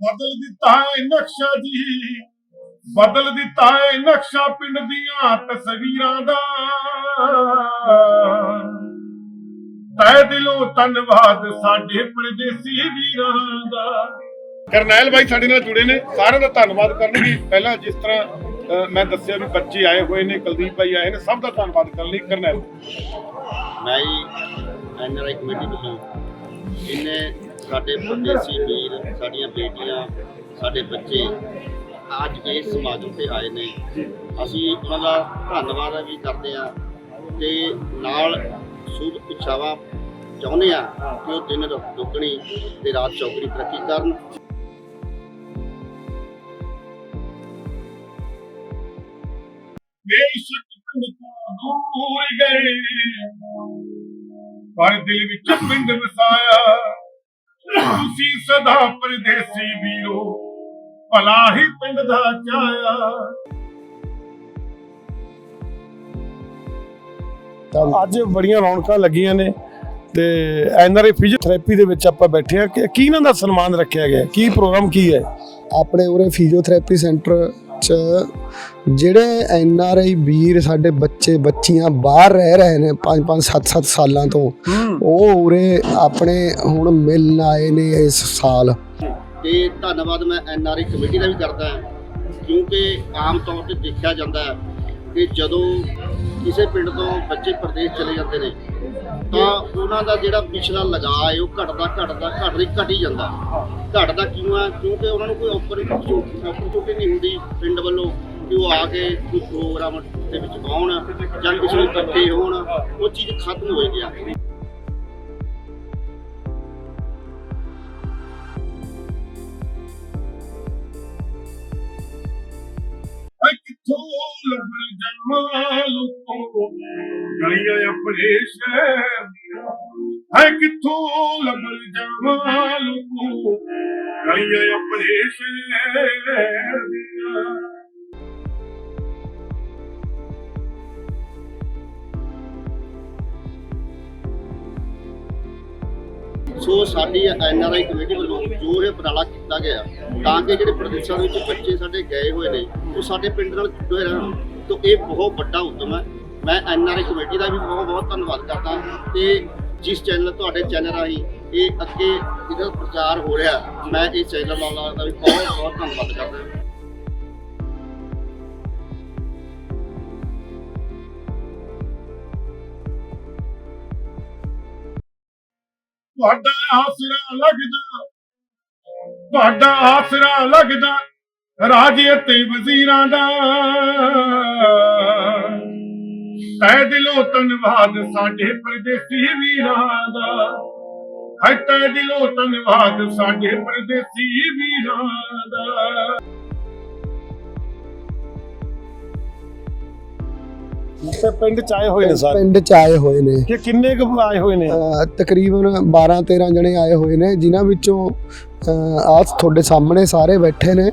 ਬਦਲ ਦਿੱਤਾ ਏ ਨਕਸ਼ਾ ਜੀ। ਬਦਲ ਦਿੱਤਾ ਏ ਨਕਸ਼ਾ ਪਿੰਡ ਦੀਆਂ ਤਸਵੀਰਾਂ ਦਾ। ਤੈ ਦਿਲੋਂ ਧੰਨਵਾਦ ਸਾਡੇ ਪਰਦੇਸੀ ਵੀਰਾਂ ਦਾ। ਕਰਨੈਲ ਬਾਈ ਸਾਡੇ ਨਾਲ ਜੁੜੇ ਨੇ ਸਾਰਿਆਂ ਦਾ ਧੰਨਵਾਦ ਕਰਨਗੇ। ਪਹਿਲਾਂ ਜਿਸ ਤਰ੍ਹਾਂ ਮੈਂ ਦੱਸਿਆ ਵੀ ਬੱਚੇ ਆਏ ਹੋਏ ਨੇ ਕੁਲਦੀਪ ਭਾਈ ਆਏ ਨੇ ਸਭ ਦਾ ਧੰਨਵਾਦ ਕਰਨ ਲਈ ਕਰਨੈਲ। ਮੈਂ ਐਨਆਰਆਈ ਕਮੇਟੀ ਵੱਲੋਂ ਇਹਨੇ ਸਾਡੇ ਪਰਦੇਸੀ ਵੀਰ, ਸਾਡੀਆਂ ਬੇਟੀਆਂ, ਸਾਡੇ ਬੱਚੇ ਅੱਜ ਇਸ ਸਮਾਗਮ ਤੇ ਆਏ ਨੇ। ਅਸੀਂ ਉਹਨਾਂ ਦਾ ਧੰਨਵਾਦ ਵੀ ਕਰਦੇ ਆ ਤੇ ਨਾਲ ਸ਼ੁਭ ਇੱਛਾਵਾਂ ਚਾਹੁੰਦੇ ਆ ਕਿ ਉਹ ਦਿਨ ਦੁੱਗਣੀ ਤੇ ਰਾਤ ਚੌਗਣੀ ਤਰੱਕੀ ਕਰਨ। ਪਰ ਦਿਲ ਵਿੱਚ ਪਿੰਡ ਵਸਾਇਆ। ਤੁਸੀਂ ਸਦਾ ਪਰਦੇਸੀ ਵੀਰੋ ਭਲਾ ਹੀ ਪਿੰਡ ਦਾ ਚਾਇਆ। ਅੱਜ ਬੜੀਆਂ ਰੌਣਕਾਂ ਲੱਗੀਆਂ ਨੇ ਤੇ ਐਨਆਰਆਈ ਫਿਜ਼ੀਓਥੈਰੇਪੀ ਦੇ ਵਿੱਚ ਆਪਾਂ ਬੈਠੇ ਆ ਕਿ ਕੀ ਇਹਨਾਂ ਦਾ ਸਨਮਾਨ ਰੱਖਿਆ ਗਿਆ? ਕੀ ਪ੍ਰੋਗਰਾਮ ਕੀ ਹੈ? ਆਪਣੇ ਉਰੇ ਫਿਜ਼ੀਓਥੈਰੇਪੀ ਸੈਂਟਰ ਚ ਜਿਹੜੇ ਐਨ ਆਰ ਆਈ ਵੀਰ ਸਾਡੇ ਬੱਚੇ ਬੱਚੀਆਂ ਬਾਹਰ ਰਹਿ ਰਹੇ ਨੇ 5 5 7 7 ਸਾਲਾਂ ਤੋਂ ਉਹ ਉਰੇ ਆਪਣੇ ਹੁਣ ਮਿਲਣ ਆਏ ਨੇ ਇਸ ਸਾਲ। ਤੇ ਧੰਨਵਾਦ ਮੈਂ ਐਨਆਰਆਈ ਕਮੇਟੀ ਦਾ ਵੀ ਕਰਦਾ ਹਾਂ ਕਿਉਂਕਿ ਆਮ ਤੌਰ ਤੇ ਦੇਖਿਆ ਜਾਂਦਾ ਹੈ ਕਿ ਜਦੋਂ ਕਿਸੇ ਪਿੰਡ ਤੋਂ ਬੱਚੇ ਪ੍ਰਦੇਸ਼ ਚਲੇ ਜਾਂਦੇ ਨੇ ਤਾਂ ਉਹਨਾਂ ਦਾ ਜਿਹੜਾ ਪਿਛਲਾ ਲਗਾਅ ਹੈ, ਉਹ ਘਟਦਾ ਘਟਦਾ ਘਟਦਾ, ਘਟ ਹੀ ਜਾਂਦਾ। ਘਟਦਾ ਕਿਉਂ ਹੈ? ਕਿਉਂਕਿ ਉਹਨਾਂ ਨੂੰ ਕੋਈ ਓਪਰਚੁਨਿਟੀ ਨਹੀਂ ਹੁੰਦੀ ਪਿੰਡ ਵੱਲੋਂ ਕਿ ਉਹ ਆ ਕੇ ਕੋਈ ਪ੍ਰੋਗਰਾਮ ਦੇ ਵਿੱਚ ਆਉਣ, ਜਾਂ ਕਿਸੇ ਨੂੰ ਇਕੱਠੇ ਹੋਣ, ਉਹ ਚੀਜ਼ ਖਤਮ ਹੋ ਗਿਆ ਕਿੱਥੋਂ ਲੱਭਣ ਜਾਵਾਂ ਲੋਕੋ ਗਲੀਆਂ ਆਪਣੇ ਸ਼ਹਿਰ? ਹੈ ਕਿੱਥੋਂ ਲੱਭਣ ਜਾਵਾਂ ਲੋਕੋ? ਗਲੀਆਂ ਆਪਣੇ ਸ਼ਹਿਰ। ਦੀਆਂ ਸੋ ਸਾਡੀ ਐਨਆਰਆਈ ਕਮੇਟੀ ਵੱਲੋਂ ਜੋ ਇਹ ਉਪਰਾਲਾ ਕੀਤਾ ਗਿਆ, ਤਾਂ ਕਿ ਜਿਹੜੇ ਪ੍ਰਦੇਸ਼ਾਂ ਵਿੱਚ ਬੱਚੇ ਸਾਡੇ ਗਏ ਹੋਏ ਨੇ, ਉਹ ਸਾਡੇ ਪਿੰਡ ਨਾਲ ਜੁੜੇ ਰਹਿਣ, ਤੋਂ ਇਹ ਬਹੁਤ ਵੱਡਾ ਉਦਮ ਹੈ। ਮੈਂ ਐਨ ਆਰ ਆਈ ਕਮੇਟੀ ਦਾ ਵੀ ਬਹੁਤ ਬਹੁਤ ਧੰਨਵਾਦ ਕਰਦਾ ਤੇ ਜਿਸ ਚੈਨਲ ਤੁਹਾਡੇ ਚੈਨਲ ਰਾਹੀਂ ਇਹ ਅੱਗੇ ਇਹਦਾ ਪ੍ਰਚਾਰ ਹੋ ਰਿਹਾ, ਮੈਂ ਇਸ ਚੈਨਲ ਵਾਲਾ ਦਾ ਵੀ ਬਹੁਤ ਬਹੁਤ ਧੰਨਵਾਦ ਕਰਦਾ ਤੁਹਾਡਾ ਆਸਰਾ ਲੱਗਦਾ ਤੁਹਾਡਾ ਆਸਰਾ ਲੱਗਦਾ ਰਾਜੇ ਤੇ ਵਜ਼ੀਰਾਂ ਦਾ। ਤੈ ਦਿਲੋਂ ਧੰਨਵਾਦ ਸਾਡੇ ਪਰਦੇਸੀ ਵੀਰਾਂ ਦਾ। ਹੈ ਤੈ ਦਿਲੋਂ ਧੰਨਵਾਦ ਸਾਡੇ ਪਰਦੇਸੀ ਵੀਰਾਂ ਦਾ। ਤੇ ਪਿੰਡ ਚ ਆਏ ਹੋਏ ਨੇ ਸਾਰੇ? ਪਿੰਡ ਚ ਆਏ ਹੋਏ ਨੇ। ਕਿ ਕਿੰਨੇ ਕੁ ਆਏ ਹੋਏ ਨੇ? ਅਹ ਤਕਰੀਬਨ 12 13 ਜਣੇ ਆਏ ਹੋਏ ਨੇ ਜਿਨ੍ਹਾਂ ਵਿੱਚੋਂ ਆਹ ਤੁਹਾਡੇ ਸਾਹਮਣੇ ਸਾਰੇ ਬੈਠੇ ਨੇ।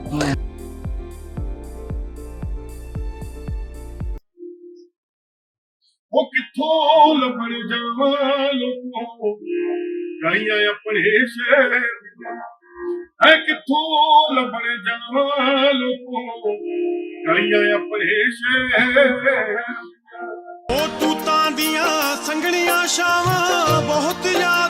ਗਲੀਆਂ ਆਪਣੇ ਸ਼ਹਿਰ ਦੀਆਂ ਕਿੱਥੋਂ ਲੱਭਣ ਜਾਵਾਂ ਲੋਕੋ ਗਲੀਆਂ ਆਪਣੇ ਸ਼ਹਿਰ ਉਹ ਤੂਤਾਂ ਦੀਆਂ ਸੰਗਣੀਆਂ ਛਾਵਾਂ ਬਹੁਤ ਯਾਦ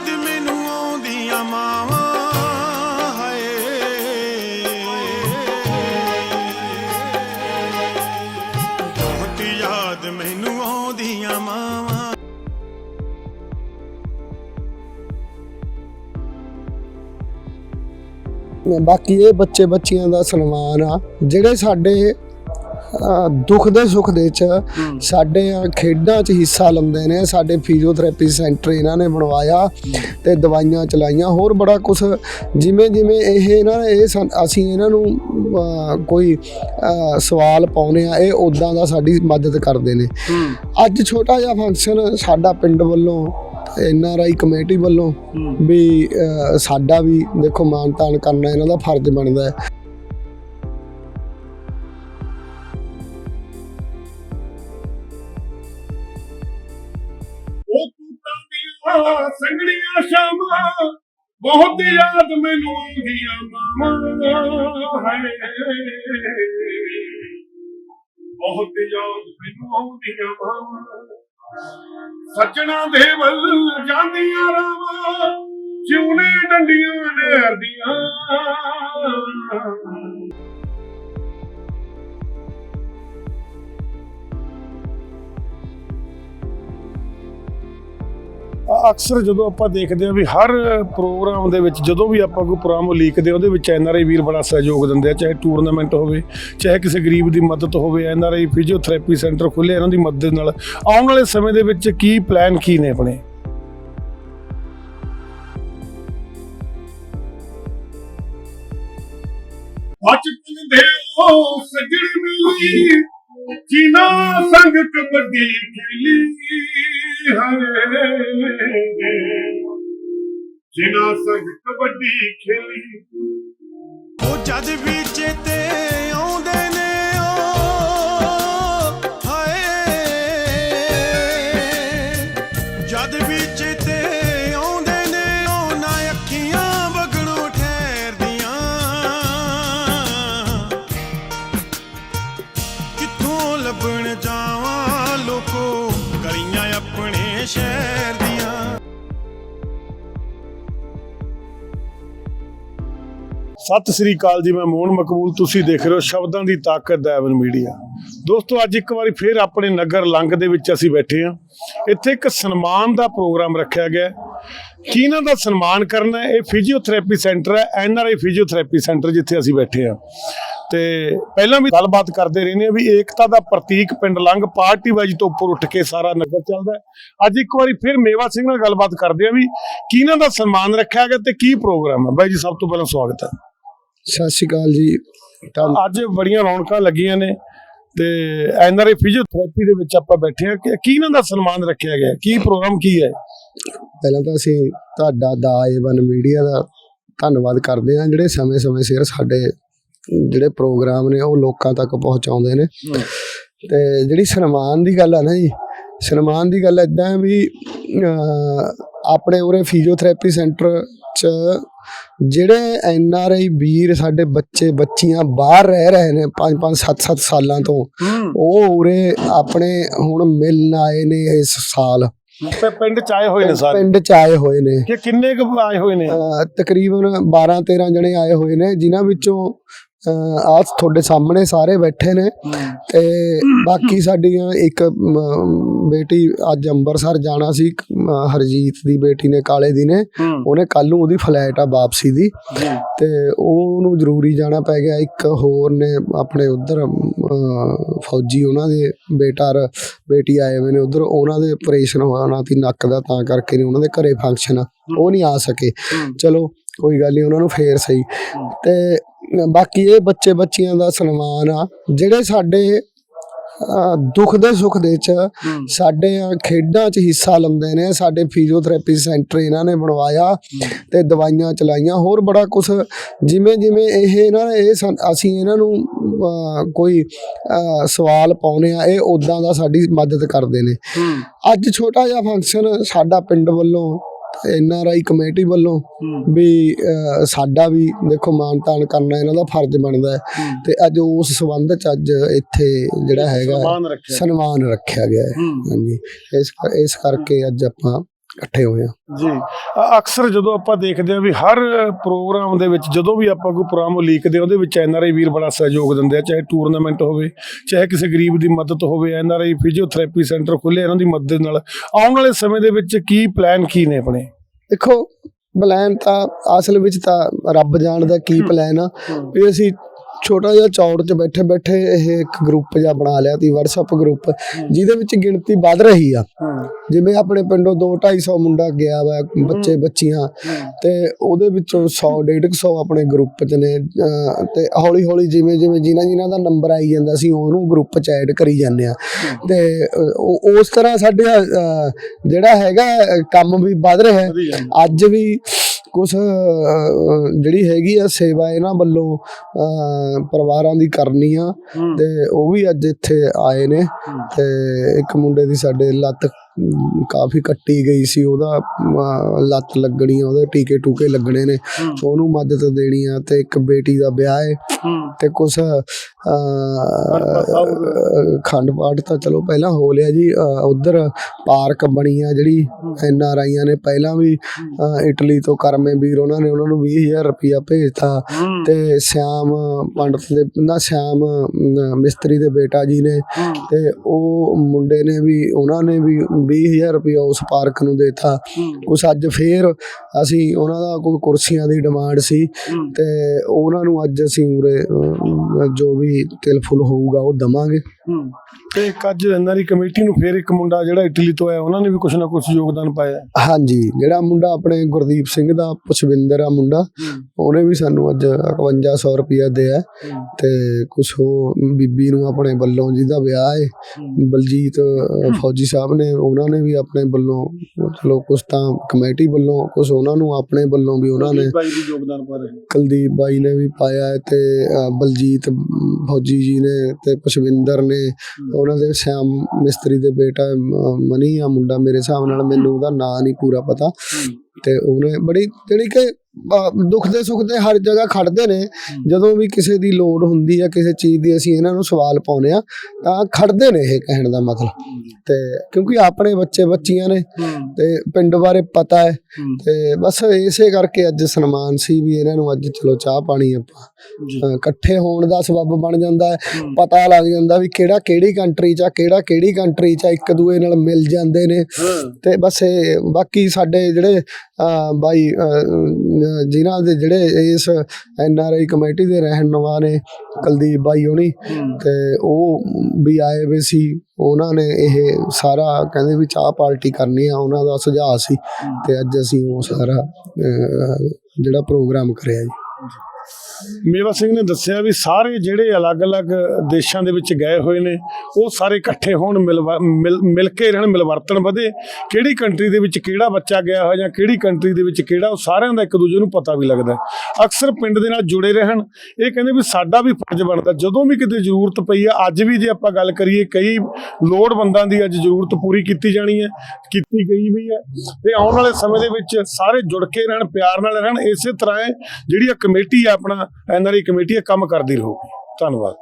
ਬਾਕੀ ਇਹ ਬੱਚੇ ਬੱਚੀਆਂ ਦਾ ਸਨਮਾਨ ਆ। ਜਿਹੜੇ ਸਾਡੇ ਦੁੱਖ ਦੇ ਸੁੱਖ ਦੇ ਚ ਸਾਡੇ ਖੇਡਾਂ ਚ ਹਿੱਸਾ ਲੈਂਦੇ ਨੇ ਸਾਡੇ ਫਿਜ਼ੀਓਥੈਰੇਪੀ ਸੈਂਟਰ ਇਹਨਾਂ ਨੇ ਬਣਵਾਇਆ ਤੇ ਦਵਾਈਆਂ ਚਲਾਈਆਂ। ਹੋਰ ਬੜਾ ਕੁਝ ਜਿਵੇਂ ਜਿਵੇਂ ਇਹ ਨਾ ਇਹ ਅਸੀਂ ਇਹਨਾਂ ਨੂੰ ਕੋਈ ਸਵਾਲ ਪਾਉਨੇ ਆ ਇਹ ਉਦਾਂ ਦਾ ਸਾਡੀ ਮਦਦ ਕਰਦੇ ਨੇ। ਅੱਜ ਛੋਟਾ ਜਿਹਾ ਫੰਕਸ਼ਨ ਸਾਡਾ ਪਿੰਡ ਵੱਲੋਂ ਐਨ ਆਰ ਆਈ ਕਮੇਟੀ ਵੱਲੋਂ ਵੀ ਸਾਡਾ ਵੀ ਦੇਖੋ ਤਾਣ ਕਰਨਾ ਇਹਨਾਂ ਦਾ ਫਰਜ਼ ਬਣਦਾ ਹੈ। ਸ਼ਾਮਾਂ ਬਹੁਤ ਯਾਦ ਮੈਨੂੰ ਆਉਂਦੀਆਂ ਮਾਵਾਂ। ਹੈ ਬਹੁਤ ਯਾਦ ਮੈਨੂੰ ਆਉਂਦੀਆਂ ਮਾਵਾਂ। ਸੱਜਣਾ ਦੇ ਵੱਲ ਜਾਂਦੀਆਂ ਰਾਵਾਂ ਜਿਉਨੇ ਡੰਡੀਆਂ ਨਹਿਰ ਦੀਆਂ ਅਕਸਰ ਜਦੋਂ ਆਪਾਂ ਦੇਖਦੇ ਹਾਂ ਵੀ ਹਰ ਪ੍ਰੋਗਰਾਮ ਦੇ ਵਿੱਚ ਜਦੋਂ ਵੀ ਆਪਾਂ ਕੋਈ ਪ੍ਰੋਗਰਾਮ ਉਲੀਕਦੇ ਹਾਂ, ਉਹਦੇ ਵਿੱਚ ਐਨਆਰਆਈ ਵੀਰ ਬੜਾ ਸਹਿਯੋਗ ਦਿੰਦੇ ਆ ਚਾਹੇ ਟੂਰਨਾਮੈਂਟ ਹੋਵੇ ਚਾਹੇ ਕਿਸੇ ਗਰੀਬ ਦੀ ਮਦਦ ਹੋਵੇ ਐਨਆਰਆਈ ਫਿਜ਼ੀਓਥੈਰੇਪੀ ਸੈਂਟਰ ਖੁੱਲੇ ਇਹਨਾਂ ਦੀ ਮਦਦ ਨਾਲ। ਆਉਣ ਵਾਲੇ ਸਮੇਂ ਦੇ ਵਿੱਚ ਕੀ ਪਲਾਨ ਕੀ ਨੇ ਆਪਣੇ? ਬਚਪਨ ਦੇ ਉਹ ਸਜਣ ਮਿਲੀ ਜਿਨਾ ਸੰਗ ਕਬੱਡੀ ਜਿਨਾ ਸੰਗ ਕਬੱਡੀ ਖੇਲੀ। ਉਹ ਜਦ ਵੀ ਚੇਤੇ ਸਤਿ ਸ੍ਰੀ ਅਕਾਲ ਜੀ, ਮੈਂ ਮੋਹਨ ਮਕਬੂਲ, ਤੁਸੀਂ ਦੇਖ ਰਹੇ ਹੋ ਸ਼ਬਦਾਂ ਦੀ ਤਾਕਤ ਦਾ ਮੀਡੀਆ। ਦੋਸਤੋ, ਅੱਜ ਇੱਕ ਵਾਰੀ ਫੇਰ ਆਪਣੇ ਨਗਰ ਲੰਗ ਦੇ ਵਿੱਚ ਅਸੀਂ ਬੈਠੇ ਹਾਂ। ਇੱਥੇ ਇੱਕ ਸਨਮਾਨ ਦਾ ਪ੍ਰੋਗਰਾਮ ਰੱਖਿਆ ਗਿਆ ਕਿਹਨਾਂ ਦਾ ਸਨਮਾਨ ਕਰਨਾ ਇਹ ਫਿਜ਼ੀਓਥੈਰੇਪੀ ਸੈਂਟਰ ਹੈ ਐਨਆਰਆਈ ਫਿਜ਼ੀਓਥੈਰੇਪੀ ਸੈਂਟਰ ਜਿੱਥੇ ਅਸੀਂ ਬੈਠੇ ਹਾਂ। ਤੇ ਪਹਿਲਾਂ ਵੀ ਗੱਲਬਾਤ ਕਰਦੇ ਰਹਿੰਦੇ ਹਾਂ ਵੀ ਏਕਤਾ ਦਾ ਪ੍ਰਤੀਕ ਪਿੰਡ ਲੰਗ ਪਾਰਟੀ ਵਾਈਜ਼ ਤੋਂ ਉੱਪਰ ਉੱਠ ਕੇ ਸਾਰਾ ਨਗਰ ਚੱਲਦਾ ਅੱਜ ਇੱਕ ਵਾਰੀ ਫਿਰ ਮੇਵਾ ਸਿੰਘ ਨਾਲ ਗੱਲਬਾਤ ਕਰਦੇ ਹਾਂ ਵੀ ਕਿਹਨਾਂ ਦਾ ਸਨਮਾਨ ਰੱਖਿਆ ਗਿਆ ਤੇ ਕੀ ਪ੍ਰੋਗਰਾਮ ਹੈ। ਬਾਈ ਜੀ, ਸਭ ਤੋਂ ਪਹਿਲਾਂ ਸਵਾਗਤ ਹੈ। ਸਤਿ ਸ਼੍ਰੀ ਅਕਾਲ ਜੀ। ਤਾਂ ਅੱਜ ਬੜੀਆਂ ਰੌਣਕਾਂ ਲੱਗੀਆਂ ਨੇ ਤੇ ਐਨਆਰਆਈ ਫਿਜ਼ੀਓਥੈਰੇਪੀ ਦੇ ਵਿੱਚ ਆਪਾਂ ਬੈਠੇ ਹਾਂ। ਕਿ ਕਿਹਨਾਂ ਦਾ ਸਨਮਾਨ ਰੱਖਿਆ ਗਿਆ? ਕੀ ਪ੍ਰੋਗਰਾਮ ਕੀ ਹੈ? ਪਹਿਲਾਂ ਤਾਂ ਅਸੀਂ ਤੁਹਾਡਾ ਦਾ ਏਵਨ ਮੀਡੀਆ ਦਾ ਧੰਨਵਾਦ ਕਰਦੇ ਹਾਂ। ਜਿਹੜੇ ਸਮੇਂ-ਸਮੇਂ ਸਿਰ ਸਾਡੇ ਜਿਹੜੇ ਪ੍ਰੋਗਰਾਮ ਨੇ ਉਹ ਲੋਕਾਂ ਤੱਕ ਪਹੁੰਚਾਉਂਦੇ ਨੇ। ਤੇ ਜਿਹੜੀ ਸਨਮਾਨ ਦੀ ਗੱਲ ਆ ਨਾ ਜੀ ਸਨਮਾਨ ਦੀ ਗੱਲ ਇਦਾਂ ਹੈ ਵੀ ਆਪਣੇ ਉਰੇ ਫਿਜ਼ੀਓਥੈਰੇਪੀ ਸੈਂਟਰ 'ਚ ਜਿਹੜੇ ਐਨ ਆਰ ਆਈ ਵੀਰ ਸਾਡੇ ਬੱਚੇ ਬੱਚੀਆਂ ਬਾਹਰ ਰਹਿ ਰਹੇ ਨੇ 5-5 7-7 ਸਾਲਾਂ ਤੋਂ ਉਹ ਉਰੇ ਆਪਣੇ ਹੁਣ ਮਿਲਣ ਆਏ ਨੇ ਇਸ ਸਾਲ। ਪਿੰਡ ਚ ਆਏ ਹੋਏ ਨੇ ਸਾਰੇ? ਪਿੰਡ ਚ ਆਏ ਹੋਏ ਨੇ। ਕਿ ਕਿੰਨੇ ਕੁ ਆਏ ਹੋਏ ਨੇ? ਤਕਰੀਬਨ 12 13 ਜਣੇ ਆਏ ਹੋਏ ਨੇ ਜਿਨ੍ਹਾਂ ਵਿੱਚੋਂ ਆਹ ਤੁਹਾਡੇ ਸਾਹਮਣੇ ਸਾਰੇ ਬੈਠੇ ਨੇ ਤੇ ਬਾਕੀ ਸਾਡੀਆਂ ਇੱਕ ਬੇਟੀ ਅੱਜ ਅੰਮ੍ਰਿਤਸਰ ਜਾਣਾ ਸੀ ਹਰਜੀਤ ਦੀ ਬੇਟੀ ਨੇ ਕਾਲੇ ਦੀ ਨੇ। ਉਹਨੇ ਕੱਲ ਨੂੰ ਉਹਦੀ ਫਲਾਈਟ ਆ ਵਾਪਸੀ ਦੀ। ਤੇ ਉਹਨੂੰ ਜ਼ਰੂਰੀ ਜਾਣਾ ਪੈ ਗਿਆ। ਇੱਕ ਹੋਰ ਨੇ ਆਪਣੇ ਉਧਰ ਫੌਜੀ ਉਹਨਾਂ ਦੇ ਬੇਟਾ ਬੇਟੀ ਆਏ ਹੋਏ ਨੇ ਉਧਰ। ਉਹਨਾਂ ਦੇ ਆਪਰੇਸ਼ਨ ਹੋਣਾ ਸੀ ਨੱਕ ਦਾ ਤਾਂ ਕਰਕੇ ਨਹੀਂ ਉਹਨਾਂ ਦੇ ਘਰੇ ਫੰਕਸ਼ਨ ਉਹ ਨਹੀਂ ਆ ਸਕੇ। ਚਲੋ ਕੋਈ ਗੱਲ ਨਹੀਂ ਉਹਨਾਂ ਨੂੰ ਫੇਰ ਸਹੀ। ਤੇ ਬਾਕੀ ਇਹ ਬੱਚੇ ਬੱਚੀਆਂ ਦਾ ਸਨਮਾਨ ਆ। ਜਿਹੜੇ ਸਾਡੇ ਦੁੱਖ ਦੇ ਸੁੱਖ ਦੇ ਚ ਸਾਡੇ ਖੇਡਾਂ 'ਚ ਹਿੱਸਾ ਲੈਂਦੇ ਨੇ ਸਾਡੇ ਫਿਜ਼ੀਓਥੈਰੇਪੀ ਸੈਂਟਰ ਇਹਨਾਂ ਨੇ ਬਣਵਾਇਆ ਤੇ ਦਵਾਈਆਂ ਚਲਾਈਆਂ। ਹੋਰ ਬੜਾ ਕੁਝ ਜਿਵੇਂ ਜਿਵੇਂ ਇਹ ਨਾ ਇਹ ਅਸੀਂ ਇਹਨਾਂ ਨੂੰ ਕੋਈ ਸਵਾਲ ਪਾਉਨੇ ਆ ਇਹ ਉਦਾਂ ਦਾ ਸਾਡੀ ਮਦਦ ਕਰਦੇ ਨੇ। ਅੱਜ ਛੋਟਾ ਜਿਹਾ ਫੰਕਸ਼ਨ ਸਾਡਾ ਪਿੰਡ ਵੱਲੋਂ ਐਨ ਆਰ ਆਈ ਕਮੇਟੀ ਵੱਲੋਂ ਵੀ ਸਾਡਾ ਵੀ ਦੇਖੋ ਮਾਣ ਤਾਣ ਕਰਨਾ ਇਹਨਾਂ ਦਾ ਫਰਜ਼ ਬਣਦਾ ਹੈ। ਤੇ ਅੱਜ ਉਸ ਸਬੰਧ ਚ ਅੱਜ ਇੱਥੇ ਜਿਹੜਾ ਹੈਗਾ ਸਨਮਾਨ ਰੱਖਿਆ ਸਨਮਾਨ ਰੱਖਿਆ ਗਿਆ ਹੈ। ਹਾਂਜੀ। ਇਸ ਇਸ ਕਰਕੇ ਅੱਜ ਆਪਾਂ ਇਕੱਠੇ ਹੋਏ ਹਾਂ ਜੀ। ਅਕਸਰ ਜਦੋਂ ਆਪਾਂ ਦੇਖਦੇ ਹਾਂ ਵੀ ਹਰ ਪ੍ਰੋਗਰਾਮ ਦੇ ਵਿੱਚ ਜਦੋਂ ਵੀ ਆਪਾਂ ਕੋਈ ਪ੍ਰੋਗਰਾਮ ਉਲੀਕਦੇ ਉਹਦੇ ਵਿੱਚ ਐਨਆਰਆਈ ਵੀਰ ਬੜਾ ਸਹਿਯੋਗ ਦਿੰਦੇ ਆ ਚਾਹੇ ਟੂਰਨਾਮੈਂਟ ਹੋਵੇ ਚਾਹੇ ਕਿਸੇ ਗਰੀਬ ਦੀ ਮਦਦ ਹੋਵੇ ਐਨਆਰਆਈ ਫਿਜ਼ੀਓਥੈਰੇਪੀ ਸੈਂਟਰ ਖੁੱਲੇ ਇਹਨਾਂ ਦੀ ਮਦਦ ਨਾਲ ਆਉਣ ਵਾਲੇ ਸਮੇਂ ਦੇ ਵਿੱਚ ਕੀ ਪਲਾਨ ਕੀ ਨੇ ਆਪਣੇ? ਦੇਖੋ ਪਲਾਨ ਤਾਂ ਅਸਲ ਵਿੱਚ ਤਾਂ ਰੱਬ ਜਾਣਦਾ ਕੀ ਪਲਾਨ ਆ। ਵੀ ਅਸੀਂ ਛੋਟਾ ਜਿਹਾ ਚੌੜ 'ਚ ਬੈਠੇ ਬੈਠੇ ਇਹ ਇੱਕ ਗਰੁੱਪ ਜਿਹਾ ਬਣਾ ਲਿਆ ਤੀ WhatsApp ਗਰੁੱਪ ਜਿਹਦੇ ਵਿੱਚ ਗਿਣਤੀ ਵੱਧ ਰਹੀ ਆ। ਜਿਵੇਂ ਆਪਣੇ ਪਿੰਡੋਂ 2 250 ਮੁੰਡਾ ਗਿਆ ਵਾ ਬੱਚੇ ਬੱਚੀਆਂ ਤੇ ਉਹਦੇ ਵਿੱਚੋਂ 100 150 ਆਪਣੇ ਗਰੁੱਪ 'ਚ ਨੇ ਤੇ ਹੌਲੀ ਹੌਲੀ ਜਿਵੇਂ ਜਿਵੇਂ ਜਿਨ੍ਹਾਂ ਜਿਨ੍ਹਾਂ ਦਾ ਨੰਬਰ ਆਈ ਜਾਂਦਾ ਸੀ ਉਹਨੂੰ ਗਰੁੱਪ 'ਚ ਐਡ ਕਰੀ ਜਾਂਦੇ ਆ। ਤੇ ਉਸ ਤਰ੍ਹਾਂ ਸਾਡੇ ਜਿਹੜਾ ਹੈਗਾ ਕੰਮ ਵੀ ਵੱਧ ਰਿਹਾ। ਅੱਜ ਵੀ ਕੁਝ ਜਿਹੜੀ ਹੈਗੀ ਆ ਸੇਵਾ ਇਹਨਾਂ ਵੱਲੋਂ ਪਰਿਵਾਰਾਂ ਦੀ ਕਰਨੀ ਆ ਤੇ ਉਹ ਵੀ ਅੱਜ ਇੱਥੇ ਆਏ ਨੇ ਤੇ ਇੱਕ ਮੁੰਡੇ ਦੀ ਸਾਡੇ ਲੱਤ ਕਾਫੀ ਕੱਟੀ ਗਈ ਸੀ ਉਹਦਾ ਲੱਤ ਲੱਗਣੀ ਆ ਉਹਦੇ ਟੀਕੇ ਟੂਕੇ ਲੱਗਣੇ ਨੇ। ਉਹਨੂੰ ਮਦਦ ਦੇਣੀ ਆ ਤੇ ਇੱਕ ਬੇਟੀ ਦਾ ਵਿਆਹ ਹੈ ਤੇ ਕੁਛ ਖੰਡ ਪਾਠ ਤਾਂ ਚਲੋ ਪਹਿਲਾਂ ਹੋ ਲਿਆ ਜੀ। ਉਧਰ ਪਾਰਕ ਬਣੀ ਆ ਜਿਹੜੀ ਐਨ ਆਰ ਆਈਆਂ ਨੇ ਪਹਿਲਾਂ ਵੀ ਇਟਲੀ ਤੋਂ ਕਰਮੇ ਵੀਰ ਉਹਨਾਂ ਨੇ ਉਹਨਾਂ ਨੂੰ 20000 ਰੁਪਇਆ ਭੇਜਤਾ। ਤੇ ਸ਼ਿਆਮ ਪੰਡਤ ਦੇ ਨਾ ਸ਼ਿਆਮ ਮਿਸਤਰੀ ਦੇ ਬੇਟਾ ਜੀ ਨੇ ਤੇ ਉਹ ਮੁੰਡੇ ਨੇ ਵੀ ਉਹਨਾਂ ਨੇ ਵੀ 20000 ਰੁਪਇਆ ਉਸ ਪਾਰਕ ਨੂੰ ਦੇਤਾ। ਉਸ ਅੱਜ ਫੇਰ ਅਸੀਂ ਉਹਨਾਂ ਦਾ ਕੋਈ ਕੁਰਸੀਆਂ ਦੀ ਡਿਮਾਂਡ ਸੀ ਤੇ ਉਹਨਾਂ ਨੂੰ ਅੱਜ ਅਸੀਂ ਉਰੇ ਜੋ ਵੀ ਤਿਲ ਫੁੱਲ ਹੋਊਗਾ ਉਹ ਦਵਾਂਗੇ। ਤੇ ਇੱਕ ਅੱਜ ਐਨਆਰਆਈ ਕਮੇਟੀ ਨੂੰ ਫਿਰ ਇੱਕ ਮੁੰਡਾ ਜਿਹੜਾ ਇਟਲੀ ਤੋਂ ਆਇਆ ਉਹਨਾਂ ਨੇ ਵੀ ਕੁਛ ਨਾ ਕੁਛ ਯੋਗਦਾਨ ਪਾਇਆ। ਹਾਂਜੀ ਜਿਹੜਾ ਮੁੰਡਾ ਆਪਣੇ ਗੁਰਦੀਪ ਸਿੰਘ ਦਾ ਪੁਸ਼ਵਿੰਦਰ ਆ ਮੁੰਡਾ ਉਹਨੇ ਵੀ ਸਾਨੂੰ ਅੱਜ 5100 ਰੁਪਇਆ ਦਿਆ। ਤੇ ਕੁਛ ਉਹ ਬੀਬੀ ਨੂੰ ਆਪਣੇ ਵੱਲੋਂ ਜਿਹਦਾ ਵਿਆਹ ਹੈ। ਬਲਜੀਤ ਫੌਜੀ ਸਾਹਿਬ ਨੇ ਉਹਨਾਂ ਨੇ ਵੀ ਆਪਣੇ ਵੱਲੋਂ ਚਲੋ ਕੁਛ ਤਾਂ ਕਮੇਟੀ ਵੱਲੋਂ ਕੁਛ ਉਹਨਾਂ ਨੂੰ ਆਪਣੇ ਵੱਲੋਂ ਵੀ ਉਹਨਾਂ ਨੇ ਬਾਈ ਵੀ ਯੋਗਦਾਨ ਪਾ ਰਹੇ ਕੁਲਦੀਪ ਬਾਈ ਨੇ ਵੀ ਪਾਇਆ ਹੈ ਤੇ ਬਲਜੀਤ ਫੌਜੀ ਜੀ ਨੇ ਤੇ ਪੁਸ਼ਵਿੰਦਰ ਨੇ ਉਹਨਾਂ ਦੇ ਸ਼ਿਆਮ ਮਿਸਤਰੀ ਦੇ ਬੇਟਾ ਮਨੀ ਆ ਮੁੰਡਾ ਮੇਰੇ ਹਿਸਾਬ ਨਾਲ ਮੈਨੂੰ ਉਹਦਾ ਨਾਂ ਨਹੀਂ ਪੂਰਾ ਪਤਾ। ਤੇ ਉਹਨੇ ਬੜੀ ਜਿਹੜੀ ਕਿ ਦੁੱਖ ਦੇ ਸੁੱਖ ਦੇ ਹਰ ਜਗ੍ਹਾ ਖੜਦੇ ਨੇ। ਜਦੋਂ ਵੀ ਕਿਸੇ ਦੀ ਲੋੜ ਹੁੰਦੀ ਹੈ ਕਿਸੇ ਚੀਜ਼ ਦੀ ਅਸੀਂ ਇਹਨਾਂ ਨੂੰ ਸਵਾਲ ਪਾਉਨੇ ਆ ਤਾਂ ਖੜਦੇ ਨੇ ਇਹ ਕਹਿਣ ਦਾ ਮਤਲਬ। ਤੇ ਕਿਉਂਕਿ ਆਪਣੇ ਬੱਚੇ ਬੱਚੀਆਂ ਨੇ ਤੇ ਪਿੰਡ ਬਾਰੇ ਪਤਾ ਹੈ। ਤੇ ਬਸ ਇਸੇ ਕਰਕੇ ਅੱਜ ਸਨਮਾਨ ਸੀ ਵੀ ਇਹਨਾਂ ਨੂੰ ਅੱਜ ਚਲੋ ਚਾਹ ਪਾਣੀ ਆਪਾਂ ਇਕੱਠੇ ਹੋਣ ਦਾ ਸਬਬ ਬਣ ਜਾਂਦਾ ਹੈ। ਪਤਾ ਲੱਗ ਜਾਂਦਾ ਵੀ ਕਿਹੜਾ ਕਿਹੜੀ ਕੰਟਰੀ 'ਚ ਆ ਕਿਹੜਾ ਕਿਹੜੀ ਕੰਟਰੀ 'ਚ ਇੱਕ ਦੂਏ ਨਾਲ ਮਿਲ ਜਾਂਦੇ ਨੇ। ਤੇ ਬਸ ਇਹ ਬਾਕੀ ਸਾਡੇ ਜਿਹੜੇ ਬਾਈ ਜਿਨ੍ਹਾਂ ਦੇ ਜਿਹੜੇ ਇਸ ਐਨ ਆਰ ਆਈ ਕਮੇਟੀ ਦੇ ਰਹਿਨੁਮਾ ਨੇ ਕੁਲਦੀਪ ਬਾਈ ਹੋਣੀ ਤੇ ਉਹ ਵੀ ਆਏ ਵੇ ਸੀ ਉਹਨਾਂ ਨੇ ਇਹ ਸਾਰਾ ਕਹਿੰਦੇ ਵੀ ਚਾਹ ਪਾਰਟੀ ਕਰਨੀ ਆ ਉਹਨਾਂ ਦਾ ਸੁਝਾਅ ਸੀ ਤੇ ਅੱਜ ਅਸੀਂ ਉਹ ਸਾਰਾ ਜਿਹੜਾ ਪ੍ਰੋਗਰਾਮ ਕਰਿਆ ਜੀ। ਮੇਵਾ ਸਿੰਘ ਨੇ ਦੱਸਿਆ ਵੀ ਸਾਰੇ ਜਿਹੜੇ ਅਲੱਗ-ਅਲੱਗ ਦੇਸ਼ਾਂ ਦੇ ਵਿੱਚ ਗਏ ਹੋਏ ਨੇ, ਉਹ ਸਾਰੇ ਇਕੱਠੇ ਹੋਣ ਮਿਲ ਮਿਲ ਕੇ ਰਹਿਣ, ਮਿਲਵਰਤਨ ਵਧੇ। ਕਿਹੜੀ ਕੰਟਰੀ ਦੇ ਵਿੱਚ ਕਿਹੜਾ ਬੱਚਾ ਗਿਆ ਹੋਇਆ ਜਾਂ ਕਿਹੜੀ ਕੰਟਰੀ ਦੇ ਵਿੱਚ ਕਿਹੜਾ, ਉਹ ਸਾਰਿਆਂ ਦਾ ਇੱਕ ਦੂਜੇ ਨੂੰ ਪਤਾ ਵੀ ਲੱਗਦਾ ਅਕਸਰ ਪਿੰਡ ਦੇ ਨਾਲ ਜੁੜੇ ਰਹਿਣ। ਇਹ ਕਹਿੰਦੇ ਵੀ ਸਾਡਾ ਵੀ ਫਰਜ਼ ਬਣਦਾ। ਜਦੋਂ ਵੀ ਕਿਤੇ ਜ਼ਰੂਰਤ ਪਈ ਆ, ਅੱਜ ਵੀ ਜੇ ਆਪਾਂ ਗੱਲ ਕਰੀਏ, ਕਈ ਲੋੜਵੰਦਾਂ ਦੀ ਅੱਜ ਜ਼ਰੂਰਤ ਪੂਰੀ ਕੀਤੀ ਜਾਣੀ ਹੈ, ਕੀਤੀ ਗਈ ਵੀ ਹੈ। ਤੇ ਆਉਣ ਵਾਲੇ ਸਮੇਂ ਦੇ ਵਿੱਚ ਸਾਰੇ ਜੁੜ ਕੇ ਰਹਿਣ, ਪਿਆਰ ਨਾਲ ਰਹਿਣ, ਇਸੇ ਤਰ੍ਹਾਂ ਜਿਹੜੀ ਆ ਕਮੇਟੀ ਆ ਆਪਣਾ ਐਨਆਰਆਈ ਕਮੇਟੀ ਆ ਕੰਮ ਕਰਦੀ ਰਹੂਗੀ। ਧੰਨਵਾਦ।